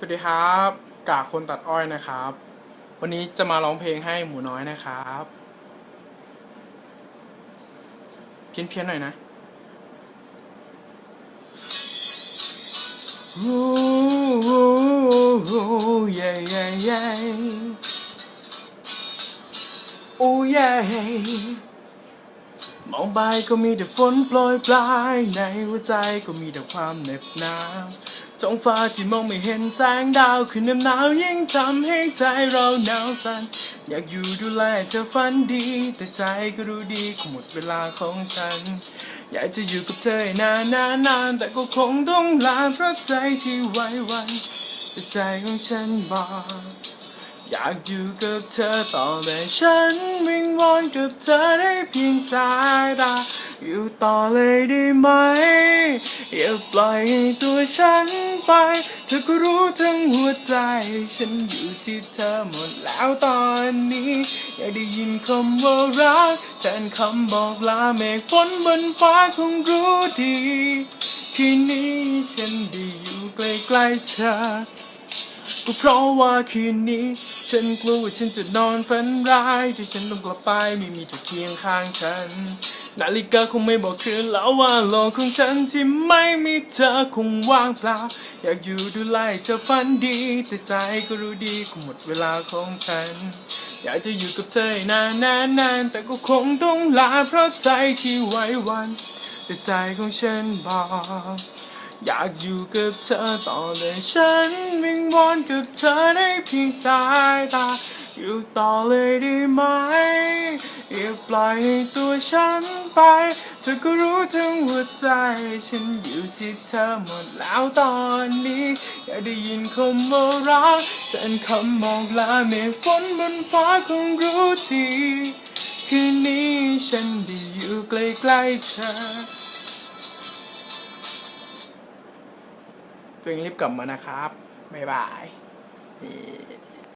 สวัสดีครับกากคนตัดอ้อยนะครับ วันนี้จะมาร้องเพลงให้หมูน้อยนะครับ เพี้ยนเพียนหน่อยนะ Ooh, yeah, yeah, yeah. Oh, yeah. มองไปก็มีแต่ฝนโปรยปลายในหัวใจก็มีแต่ความเหน็บหนาว ท้องฟ้าที่มองไม่เห็นแสงดาวคือน้ำหนาวยิ่งทำให้ใจเราหนาวสั่นอยากอยู่ดูแลเธอฝันดี แต่ใจก็รู้ดีคงหมดเวลาของฉัน อยากจะอยู่กับเธอนานนานนานแต่ก็คงต้องลาเพราะใจที่ไหวหวันแต่ใจของฉันบอกอยากอยู่กับเธอต่อแต่ฉันวิงวอนกับเธอได้เพียงสายตา อยู่ต่อเลยได้ไหม อย่าปล่อยให้ตัวฉันไป เธอก็รู้ทั้งหัวใจ ฉันอยู่ที่เธอหมดแล้วตอนนี้ อยากได้ยินคำว่ารักแทนคำบอกลาเมฆฝนบนฟ้าคงรู้ดีคืนนี้ฉันได้อยู่ใกล้ๆเธอก็เพราะว่าคืนนี้ ฉันกลัวว่าฉันจะนอนฝันร้ายที่ฉันต้องกลับไปไม่มีเธอเคียงข้างฉัน นาฬิกาคงไม่บอกคืนแล้วว่าโลกของฉันที่ไม่มีเธอคงว่างเปล่า อยากอยู่ดูแลเธอฝันดี แต่ใจก็รู้ดีคงหมดเวลาของฉัน อยากจะอยู่กับเธอนานนานนานแต่ก็คงต้องลาเพราะใจที่ไหวหวัน แต่ใจของฉันบอกอยากอยู่กับเธอต่อเลยฉันวิงวอนกับเธอได้เพียงสายตา อยู่ต่อเลยได้ไหมอย่าปล่อยให้ตัวฉันไปเธอก็รู้ทั้งหัวใจ ฉันอยู่ที่เธอหมดแล้วตอนนี้ อย่าได้ยินคำว่ารักแทนคำบอกลาเมฆฝนบนฟ้าคงรู้ทีคืนนี้ฉันได้อยู่ใกล้ๆเธอตัวเองรีบกลับมานะครับ บ๊ายบาย